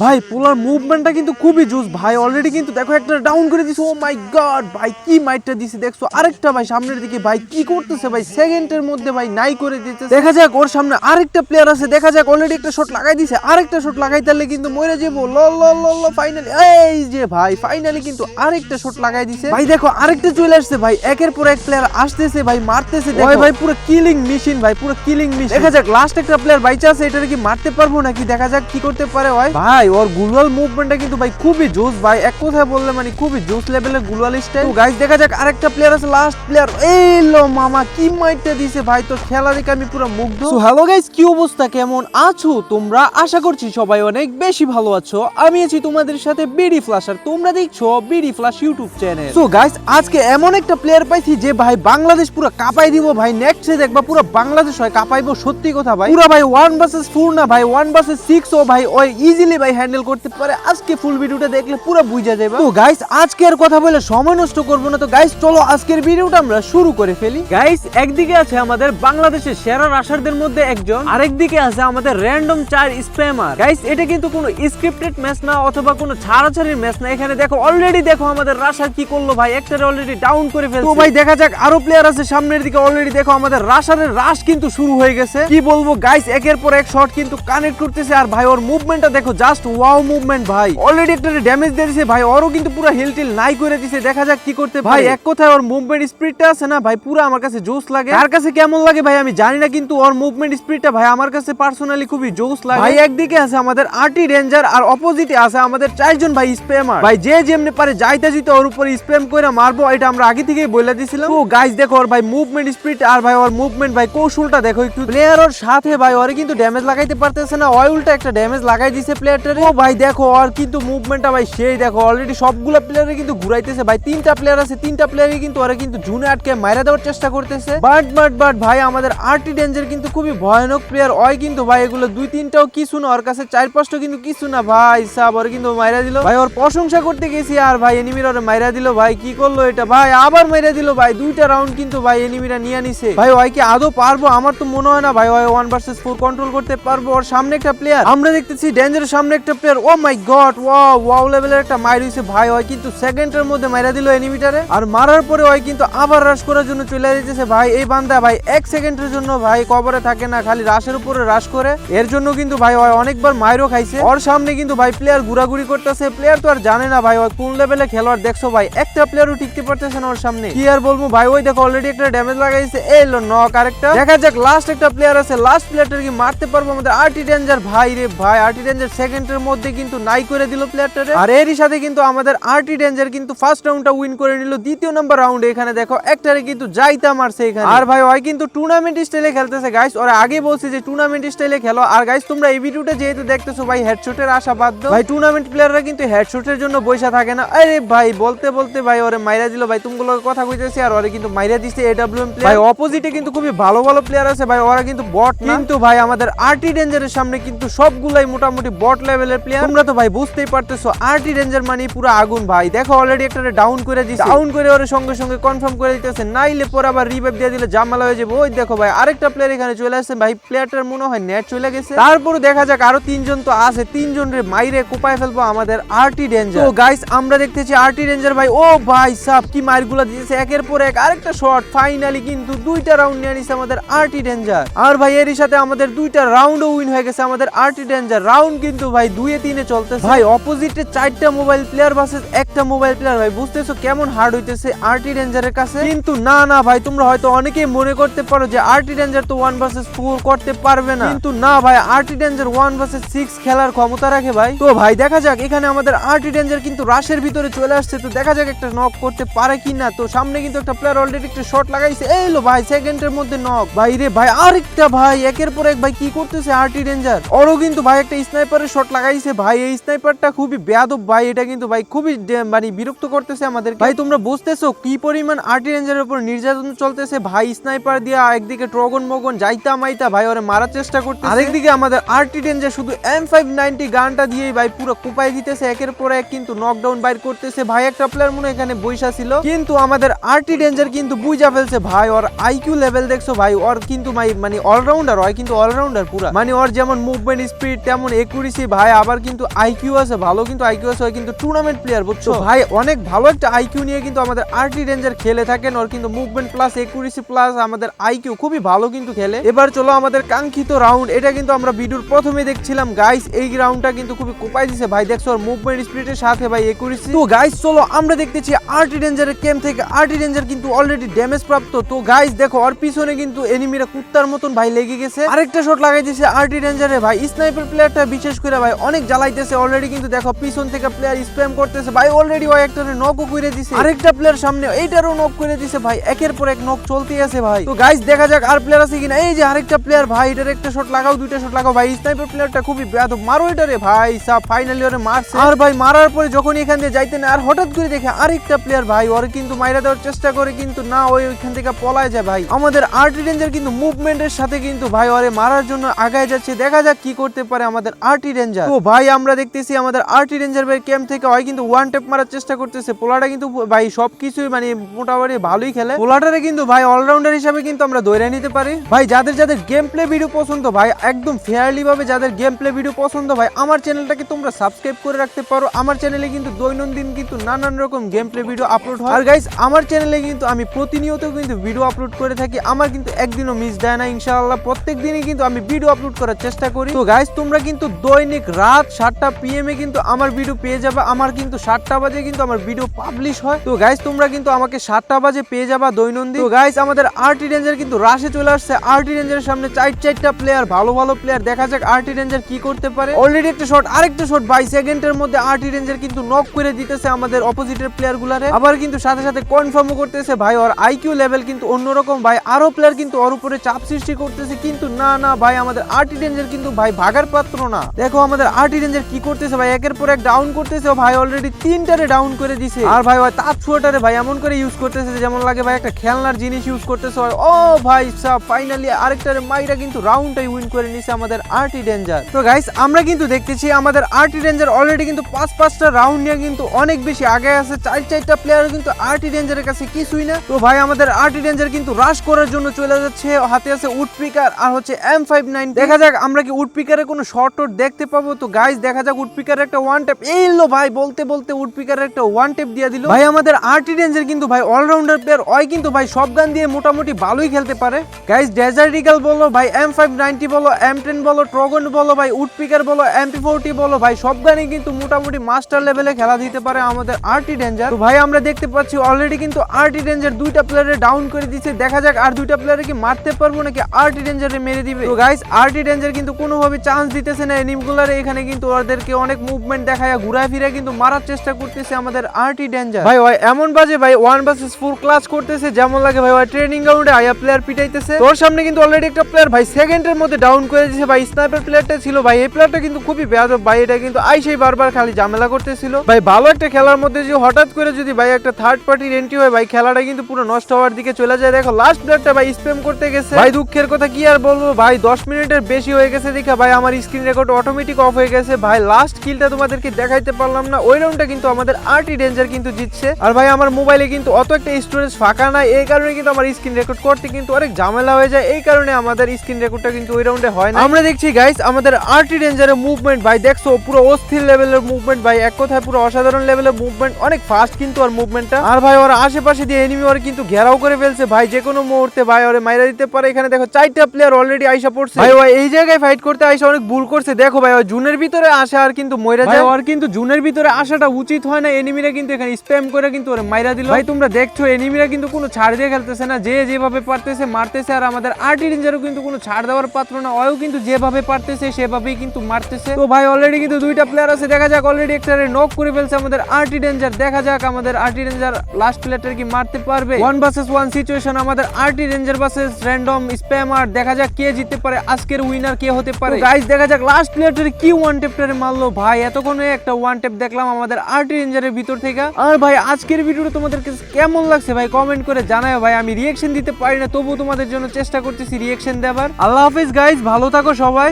ভাই পোলার মুভমেন্টটা কিন্তু খুবই জুস ভাই অলরেডি কিন্তু দেখো একটা ডাউন করে দিছে। ও মাই গড ভাই কি মাইটটা দিছে? দেখছ আরেকটা ভাই সামনের দিকে ভাই কি করতেছে ভাই? সেকেন্ডের মধ্যে ভাই নাই করে দিতে দেখা যাক ওর সামনে আরেকটা প্লেয়ার আছে। দেখা যাক অলরেডি একটা শট লাগাই দিছে। আরেকটা শট লাগাই তাহলে কিন্তু মরে যাব। ল ল ল ল ফাইনালি এই যে ভাই ফাইনালি কিন্তু আরেকটা শট লাগাই দিছে। ভাই দেখো আরেকটা চলে আসছে ভাই। একের পর এক প্লেয়ার আসতেছে ভাই মারতেছে। দেখো। ভাই পুরো কিলিং মেশিন ভাই পুরো কিলিং মেশিন দেখা যাক লাস্ট একটা প্লেয়ার বাইচা আছে এটারে কি মারতে পারব নাকি? দেখা যাক কি করতে পারে ভাই ভাই ওর গুলওয়াল মুভমেন্টটা কিন্তু ভাই খুবই জোস ভাই। এক কথায় বললে মানে খুবই জোস লেভেলের গুলওয়াল স্টাইল গাইস দেখা যাক আরেকটা প্লেয়ার আছে লাস্ট প্লেয়ার এই লো মামা কি মাইটটা দিছে ভাই তো খেলা দেখে আমি পুরো মুগ্ধ। সো হ্যালো গাইস কি অবস্থা? কেমন আছো? তোমরা আশা করছি সবাই অনেক বেশি ভালো আছো। আমি আছি তোমাদের সাথে বিডি ফ্লাশ আর তোমরা দেখছ BD Flash YouTube channel so guys আজকে এমন একটা প্লেয়ার পাইছি যে ভাই বাংলাদেশ পুরো কাপাই দিব ভাই। নেক্সটে দেখবা পুরো বাংলাদেশ হয় কাপাইবো সত্যি কথা ভাই। পুরো ভাই ওয়ান ভার্সেস ফোর না ভাই ওয়ান ভার্সেস সিক্স ও ভাই ওই ইজিলি ভাই হ্যান্ডেল করতে পারে আজকে ফুল ভিডিওটা দেখলে পুরো বুঝা যাবে। তো গাইস আজকে আর কথা বলে সময় নষ্ট করব না। তো গাইস চলো আজকের ভিডিওটা আমরা শুরু করে ফেলি। গাইস একদিকে আছে আমাদের বাংলাদেশের সেরা রাশারদের মধ্যে একজন আরেকদিকে আছে আমাদের র্যান্ডম চার স্প্যামার গাইস এটা কিন্তু কোনো স্ক্রিপ্টেড ম্যাচ না অথবা কোনো ছাড়াছাড়ির ম্যাচ না। এখানে দেখো অলরেডি দেখো আমাদের রাশার কি করল ভাই একটারে অলরেডি ডাউন করে ফেলছে। তো ভাই দেখা যাক আরও প্লেয়ার আছে সামনের দিকে। অলরেডি দেখো আমাদের রাশারের রাশ কিন্তু শুরু হয়ে গেছে। কি বলব গাইস একের পর এক শট কিন্তু কানেক্ট করতেছে। আর ভাই ওর মুভমেন্টটা দেখো জাস্ট ওয়াও মুভমেন্ট ভাই। অলরেডি একটা ড্যামেজ দিয়ে দিছে। ভাই ওরও কিন্তু পুরো হিল টিল নাই করে দিছে। দেখা যাক কি করতে ভাই এক কথায় ওর মুভমেন্ট স্পিডটা আছে না ভাই পুরো আমার কাছে জোস লাগে। তার কাছে কেমন লাগে ভাই আমি জানি না কিন্তু ওর মুভমেন্ট স্পিডটা ভাই আমার কাছে পার্সোনালি খুবই জোস লাগে। ভাই একদিকে আছে আমাদের আর্টি রেঞ্জার আর অপোজিটে আছে আমাদের চারজন ভাই স্প্যামার ভাই যে যেমনি পারে যাইতে যেতে ওর উপরে স্প্যাম করে মারবো এটা আমরা আগে থেকেই বলে দিছিলাম। ও গাইস দেখো ওর ভাই মুভমেন্ট স্পিড আর ভাই ওর মুভমেন্ট ভাই কৌশলটা দেখো একটু। প্লেয়ার ওর সাথে ভাই ওরে কিন্তু ড্যামেজ লাগাইতে পারতেছে না। ওই উল্টা একটা ড্যামেজ লাগাই দিছে প্লেয়ারটারে ও ভাই, দেখো ওর কিন্তু মুভমেন্টটা ভাই সেই, দেখো অলরেডি সবগুলো প্লেয়ারে কিন্তু ঘুরাইতেছে ভাই। তিনটা প্লেয়ার আছে, তিনটা প্লেয়ারই কিন্তু ওরা কিন্তু জুনে আটকে মাইরা দেওয়ার চেষ্টা করতেছে। বাট বাট বাট ভাই, আমাদের আরটি ডেঞ্জার কিন্তু খুবই ভয়ানক প্লেয়ার ওই কিন্তু ভাই, এগুলো দুই তিনটাও কিছু না, ওর কাছে চার পাঁচটা কিন্তু কিছু না, ভাই, সাব, ওর কিন্তু মাইরা দিল। ভাই, ওর প্রশংসা করতে গেছি আর, ভাই এনিমির ওরে মাইরা দিল, ভাই, কি করল এটা? ভাই, আবার মাইরা দিল, ভাই, দুইটা রাউন্ড কিন্তু, ভাই এনিমিরা নিয়ে নিছে। ভাই, ওই কি আদৌ পারব? আমার তো মনে হয় না, ভাই, ওই ওয়ান ভার্সেস ফোর কন্ট্রোল করতে পারব ওর সামনে একটা প্লেয়ার আমরা দেখতেছি ডেঞ্জারের সামনে একটা player oh my god wow wow লেভেলের একটা মাইর হইছে। ভাই, ওই কিন্তু সেকেন্ডের মধ্যে মাইরা দিল এনিমিটারে আর মারার পরে ওই কিন্তু আবার রাশ করার জন্য চলে যেতেছে ভাই, এই বান্দা ভাই, এক সেকেন্ডের জন্য ভাই কবরে থাকে না, খালি রাশের উপরে রাশ করে। এর জন্য কিন্তু ভাই ওই অনেকবার মাইরও খাইছে। ওর সামনে কিন্তু ভাই প্লেয়ার ঘুরাঘুরি করতেছে। প্লেয়ার তো আর জানে না ভাই কোন লেভেলে খেলোয়াড় দেখছ ভাই? একটা প্লেয়ারও টিকতে পারতেছে না ওর সামনে। কি আর বলব ভাই, ওই দেখো অলরেডি একটা ড্যামেজ লাগাইছে। এই লো নক আরেকটা। দেখা যাক লাস্ট একটা প্লেয়ার আছে। লাস্ট প্লেয়ারটার কি মারতে পারব আমাদের আর্টি ডেঞ্জার ভাই রে ভাই আর্টি ডেঞ্জার সেকেন্ডের মধ্যে কিন্তু নাই করে দিল প্লেয়ারটারে আর এরই সাথে কিন্তু আমাদের আর্টি ডেঞ্জার কিন্তু ফার্স্ট রাউন্ডটা উইন করে নিল। দ্বিতীয় নম্বর রাউন্ডে এখানে দেখো একটারে কিন্তু যাইতা মারছে এখানে। আর ভাই ওই কিন্তু টুর্নামেন্ট স্টাইলে খেলতেছে গাইস ওরা আগে বলছে যে টুর্নামেন্ট স্টাইলে খেলো। আর গাইস তোমরা এই ভিডিওটা যেহেতু দেখতেছো ভাই হেডশটের আশা বাদ ভাই টুর্নামেন্ট প্লেয়াররা কিন্তু হেডশটের জন্য বৈশা থাকে না। আরে ভাই বলতে বলতে ভাই ওরে মাইরা দিল। ভাই তুমি কথা কইতেছি আর ওরে কিন্তু মাইরা দিছে এডব্লিউএম প্লেয়ার ভাই অপোজিটে কিন্তু খুবই ভালো ভালো প্লেয়ার আছে। ভাই ওরা কিন্তু বট কিন্তু ভাই আমাদের আরটি ডেঞ্জারের সামনে কিন্তু সবগুলাই মোটামুটি বট লেভেলের প্লেয়ার তোমরা তো ভাই বুঝতেই পারতেছো আরটি ডেঞ্জার মানে পুরো আগুন ভাই। দেখো অলরেডি একটা ডাউন করে দিছে। ডাউন করে ওর সঙ্গে সঙ্গে কনফার্ম করে দিতেছে। নাইলে পরে আবার রিভাইভ দিয়ে দিলে জামালা হয়ে যাবে। ওই দেখো ভাই আরেকটা প্লেয়ার এখানে চলে আসছে। ভাই প্লেয়ারটার মনে হয় নেট চলে গেছে। তারপরে দেখা যাক আরও তিনজন তো আছে। তিনজন রে মাইরে কোপায় ফেলব আমাদের আরটি ডেঞ্জার তো গাইস আমরা দেখতেছি আরটি ডেঞ্জার ভাই ও ভাই সাব কি মারগুলা দিয়েছে একের পর এক আরেকটা শট ফাইনালি কিন্তু দুইটা রাউন্ড নিয়ে নিছে আমাদের আরটি ডেঞ্জার আর ভাই এরই সাথে আমাদের দুইটা রাউন্ডও উইন হয়ে গেছে আমাদের আরটি ডেঞ্জার রাউন্ড কিন্তু ভাই দুইয়ে তিনে চলতেছে। ভাই অপোজিটে চারটা মোবাইল প্লেয়ার ভার্সেস একটা মোবাইল প্লেয়ার ভাই বুঝতেছো কেমন হার্ড হইতেছে আরটি ডেঞ্জারের কাছে? কিন্তু না না ভাই তোমরা হয়তো অনেকেই মনে করতে পারো যে আরটি ডেঞ্জার তো ওয়ান ভার্সেস ফোর করতে পারবে না। কিন্তু না ভাই RT Danger one versus six খেলার ক্ষমতা রাখে ভাই। তো ভাই দেখা যাক এখানে আমাদের আরটি ডেঞ্জার কিন্তু রাশের ভিতরে চলে আসছে তো দেখা যাক একটা নক করতে পারে কি না তো সামনে কিন্তু একটা প্লেয়ার অলরেডি একটা শট লাগাইছে। এই লো ভাই সেকেন্ডের মধ্যে নক ভাই রে ভাই আরেকটা ভাই একের পর এক ভাই কি করতেছে আরটি ডেঞ্জার ওরও কিন্তু ভাই একটা স্নাইপারের শট লাগাইছে। ভাই, এই স্নাইপারটা খুবই বেয়াদব ভাই। এটা কিন্তু ভাই খুবই মানে বিরক্ত করতেছে আমাদের ভাই, তোমরা বুঝতেছো কি পরিমাণ আরটি ডেঞ্জারের উপর নির্যাতন চলতেছে? ভাই স্নাইপার দিয়ে একদিকে ট্রগন মগন যাইতা মাইতা ভাই, ওরে মারার চেষ্টা করতে আরেকদিকে আমাদের আরটি ডেঞ্জার শুধু এম ফাইভ নাইনটি গানটা দিয়েই ভাই পুরো কুপাই দিতেছে। একের পর এক কিন্তু নকডাউন বাইর করতেছে। ভাই, একটা প্লেয়ার মনে এখানে বৈশা ছিল। কিন্তু আমাদের আর্টি ডেঞ্জার কিন্তু বুঝা ফেলছে ভাই। ওর আইকিউ লেভেল দেখছ ভাই, ওর কিন্তু মানে অলরাউন্ডার হয়, কিন্তু অলরাউন্ডার পুরা। মানে ওর যেমন মুভমেন্ট স্পিড তেমন একুরেসি ভাই ভাই, আবার কিন্তু আইকিউ আছে, ভালো কিন্তু আইকিউ আছে, ওই কিন্তু টুর্নামেন্ট প্লেয়ার বুঝছ? ভাই, অনেক ভালো একটা আইকিউ নিয়ে কিন্তু আমাদের আরটি রেঞ্জার খেলে থাকেন, ওর কিন্তু মুভমেন্ট প্লাস একুরেসি প্লাস আমাদের আইকিউ খুবই ভালো কিন্তু খেলে। এবার চলো আমাদের কাঙ্ক্ষিত রাউন্ড এটা কিন্তু আমরা ভিডিওর প্রথমে দেখছিলাম। গাইস এই রাউন্ডটা কিন্তু খুবই কোপাই দিছে। ভাই, দেখছ ওর মুভমেন্ট স্পিডের সাথে, ভাই একুরেসি তো গাইস চলো আমরা দেখতেছি আরটি রেঞ্জারের ক্যাম্প থেকে আরটি রেঞ্জার কিন্তু অলরেডি ড্যামেজ প্রাপ্ত। তো গাইস দেখো, ওর পিছনে কিন্তু এনিমিরা কুত্তার মতন, ভাই, লেগে গেছে। আরেকটা শট লাগাই দিছে আরটি রেঞ্জারে ভাই স্নাইপার প্লেয়ারটা বিশেষ করে, ভাই অনেক জ্বালাইতেছে অলরেডি কিন্তু দেখো পিছন থেকে প্লেয়ার স্প্যাম করতেছে। ভাই অলরেডি ওই একটা নকও করে দিছে। আরেকটা প্লেয়ার সামনে, এইটারও নক করে দিছে। ভাই, একের পর এক নক চলতেই আছে ভাই। তো গাইস দেখা যাক আর প্লেয়ার আছে কিনা। এই যে আরেকটা প্লেয়ার ভাই, এটার একটা শট লাগাও, দুইটা শট লাগাও। ভাই স্নাইপার প্লেয়ারটা খুবই বেয়াদব। মারো এটারে ভাই সব ফাইনালি ওরে মারছে। আর ভাই, মারার পরে যখন এখান দিয়ে যাইতে না আর হঠাৎ করে দেখে আরেকটা প্লেয়ার ভাই, ওরে কিন্তু মাইরা দেওয়ার চেষ্টা করে, কিন্তু না ওই ওইখান থেকে পলায় যায় ভাই। আমাদের আর্টি রেঞ্জার কিন্তু মুভমেন্টের সাথে কিন্তু ভাই, ওরে মারার জন্য আগায় যাচ্ছে। দেখা যাক কি করতে পারে আমাদের আর্টি রেঞ্জার তো ভাই, আমরা দেখতেছি আমাদের আর্টি রেঞ্জার ভাই ক্যাম্প থেকে হয় কিন্তু ওয়ান টেপ মারার চেষ্টা করতেছে। পোলাটা কিন্তু ভাই, সবকিছুই মানে মোটামুটি ভালোই খেলে। পোলাটারে কিন্তু ভাই অলরাউন্ডার হিসাবে কিন্তু আমরা দৈরা নিতে পারি। ভাই, যাদের যাদের গেম প্লে ভিডিও পছন্দ ভাই, একদম ফেয়ারলি ভাবে যাদের গেম প্লে ভিডিও পছন্দ ভাই, আমার চ্যানেলটাকে তোমরা সাবস্ক্রাইব করে রাখতে পারো। আমার চ্যানেলে কিন্তু দৈনন্দিন কিন্তু নানান রকম গেম প্লে ভিডিও আপলোড হয়। আর গাইস আমার চ্যানেলে কিন্তু আমি প্রতিনিয়ত কিন্তু ভিডিও আপলোড করে থাকি। আমার কিন্তু একদিনও মিস দেয় না, ইনশাআল্লাহ। প্রত্যেক দিনই কিন্তু আমি ভিডিও আপলোড করার চেষ্টা করি। তো গাইস তোমরা কিন্তু দৈনিক রাত সাতটা পিএম এ কিন্তু আমার ভিডিও পেয়ে যাবে, আমার কিন্তু সাতটা বাজে কিন্তু আমার ভিডিও পাবলিশ হয়। তো গাইস তোমরা কিন্তু আমাকে সাতটা বাজে পেয়ে যাবা দৈনন্দিন। তো গাইস আমাদের আরটি রেঞ্জার কিন্তু রাশে চলে আসছে। আরটি রেঞ্জারের সামনে চার চারটা প্লেয়ার ভালো ভালো প্লেয়ার দেখা যাক আরটি রেঞ্জার কি করতে পারে। অলরেডি একটা শট আরেকটা শট বাই সেকেন্ডের মধ্যে আরটি রেঞ্জার কিন্তু নক করে দিতেছে আমাদের অপোজিটের প্লেয়ার গুলারে। আবার কিন্তু সাথে সাথে কনফার্মও করতেছে, ভাই, ওর আইকিউ লেভেল কিন্তু অন্যরকম। ভাই, আরও প্লেয়ার কিন্তু ওর উপরে চাপ সৃষ্টি করতেছে। কিন্তু না না, ভাই, আমাদের আরটি রেঞ্জার কিন্তু, ভাই, ভাগার পাত্র না। দেখো আমাদের আরটি রেঞ্জার কি করতেছে ভাই? একের পর এক ডাউন করতেছে। ভাই অলরেডি তিনটারে ডাউন করে দিছে। আর ভাই, ওই তার ছোটারে ভাই এমন করে ইউজ করতেছে যেমন লাগে ভাই একটা খেলনার জিনিস ইউজ করতেছে। ভাই ও ভাই সব ফাইনালি আরেকটারে মাইরা কিন্তু রাউন্ডটাই উইন করে নিছে আমাদের আর্টি রেঞ্জার। তো গাইস আমরা কিন্তু দেখতেছি আমাদের আরটি রেঞ্জার অলরেডি কিন্তু পাঁচ, পাঁচটা রাউন্ড নিয়ে কিন্তু অনেক বেশি আগে আছে। চার, চারটা প্লেয়ার কিন্তু আরটি রেঞ্জারের কাছে কিছুই না। তো ভাই, আমাদের আর্টি রেঞ্জার কিন্তু রাশ করার জন্য চলে যাচ্ছে। হাতে আছে উড পিকার আর হচ্ছে এম ফাইভ নাইন দেখা যাক আমরা কি উড পিকারের কোনো শর্ট টট দেখতে পাবো তো গাইস দেখা যাক উড পিকারের একটা ওয়ান টেপ এই লো ভাই, বলতে বলতে উড পিকারের একটা ওয়ান টেপ দিয়ে দিল। ভাই, আমাদের আরটি রেঞ্জার কিন্তু ভাই অলরাউন্ডার প্লেয়ার ওই কিন্তু ভাই, সব গান দিয়ে মোটামুটি ভালোই খেলতে পারে। গাইস ডেজার্ট ইগল বলো, ভাই এম ফাইভ নাইনটি বলো এম টেন বলো ট্রগন বলো, ভাই উড পিকার বলো এমপি ফোরটি বলো, ভাই, সব গানই কিন্তু মোটামুটি মাস্টার লেভেলে খেলা দিতে পারে আমাদের আর্টি ডেঞ্জার তো ভাই, আমরা দেখতে পাচ্ছি অলরেডি কিন্তু আর্টি ডেঞ্জার দুইটা প্লেয়ারে ডাউন করে দিচ্ছে দেখা যাক আর দুইটা প্লেয়ারে কি মারতে পারব নাকি আর্টি ডেঞ্জারে মেরে দিবে। তো গাইস আর্টি ডেঞ্জার কিন্তু কোনোভাবে চান্স দিতেছে না এনিমগুলারে এখানে কিন্তু ওদেরকে অনেক মুভমেন্ট দেখায়, ঘুরায় ফিরে কিন্তু মারার চেষ্টা করতেছে আমাদের আরটি ডেঞ্জার ভাই ভাই, এমন বাজে, ভাই ওয়ান ভার্সেস ফোর ক্লাস করতেছে, যেমন লাগে, ভাই ভাই ট্রেনিং গ্রাউন্ডে আয়া প্লেয়ার পিটাইতেছে। তোর সামনে কিন্তু অলরেডি একটা প্লেয়ার ভাই সেকেন্ডের মধ্যে ডাউন করে দিয়েছে ভাই স্নাইপার প্লেয়ারটা ছিল, ভাই, এই প্লেয়ারটা কিন্তু খুবই বেয়াদব, ভাই, এটা কিন্তু আইসেই বারবার খালি ঝামেলা করতেছিল। ভাই, ভালো একটা খেলার মধ্যে যে হঠাৎ করে যদি, ভাই, একটা থার্ড পার্টির এন্ট্রি হয়, ভাই, খেলাটা কিন্তু পুরো নষ্ট হওয়ার দিকে চলে যায়। দেখো লাস্ট প্লেয়ারটা ভাই স্প্যাম করতে গেছে। ভাই, দুঃখের কথা কি আর বলব, ভাই, দশ মিনিটের বেশি হয়ে গেছে দেখা, ভাই, আমার স্ক্রিন রেকর্ড অটোমেটিক অফ হয়ে গেছে। ভাই লাস্ট কিলটা তোমাদেরকে দেখাইতে পারলাম না। ওই রাউন্ডটা কিন্তু আমাদের আরটি ডেঞ্জার কিন্তু জিতছে। আর ভাই, আমার মোবাইলে কিন্তু অত একটা স্টোরেজ ফাঁকা নাই। এই কারণে কিন্তু আমার স্ক্রিন রেকর্ড করতে কিন্তু অনেক ঝামেলা হয়ে যায়। এই কারণে আমাদের স্ক্রিন রেকর্ডটা কিন্তু ওই রাউন্ডে হয় না আমরা দেখছি গাইস আমাদের আরটি ডেঞ্জারের মুভমেন্ট ভাই, দেখছ? পুরো অস্থির লেভেলের মুভমেন্ট ভাই। এক কথায় পুরো অসাধারণ লেভেলের মুভমেন্ট অনেক ফাস্ট কিন্তু আর মুভমেন্টটা আর ভাই, ওর আশেপাশে দিয়ে এনিমি ওর কিন্তু ঘেরাও করে ফেলছে। ভাই, যে কোনো মুহূর্তে ভাই, ওরে মাইরা দিতে পারে। এখানে দেখো, চারটা প্লেয়ার অলরেডি আইসা পড়ছে। ভাই ভাই এই জায়গায় ফাইট করতে আইসা অনেক ভুল করছে। দেখো ভাই জুনের ভিতরে আসে আর কিন্তু মইরা যায়। আর কিন্তু জুনের ভিতরে আসাটা উচিত হয় না। এনিমিরা কিন্তু এখানে স্প্যাম করে কিন্তু ওরে মাইরা দিল। ভাই তোমরা দেখছ এনিমিরা কিন্তু কোনো ছাড় দিয়ে খেলতেছে না। যে যেভাবে পারতেছে মারতেছে আর আমাদের আর্টি রেঞ্জারও কিন্তু কোনো ছাড় দেওয়ার পাত্র না। ওও কিন্তু যেভাবে পারতেছে সেভাবেই কিন্তু মারতেছে। তো ভাই অলরেডি কিন্তু দুইটা প্লেয়ার আছে। দেখা যাক অলরেডি একটা নক করে ফেলছে আমাদের আর্টি রেঞ্জার দেখা যাক আমাদের আর্টি রেঞ্জার লাস্ট প্লেয়ারটা কি মারতে পারবে। ওয়ান ভার্সেস ওয়ান সিচুয়েশন আমাদের RT Ranger versus random spammer দেখা যাক কে জিততে পারে আজকের উইনার কে হতে পারে। গাইস দেখা যাক লাস্ট প্লেয়ারটারে কি ওয়ান টেপটারে মারলো? ভাই, এতক্ষণে একটা ওয়ান টেপ দেখলাম আমাদের আর্টি রেঞ্জারের ভিতর থেকে। আর ভাই, আজকের ভিডিওটা তোমাদের কেমন লাগছে ভাই? কমেন্ট করে জানায় ভাই। আমি রিয়েকশন দিতে পারি না তবু তোমাদের জন্য চেষ্টা করতেছি রিয়েকশন দেবার। আল্লাহ হাফিজ গাইস ভালো থাকো সবাই।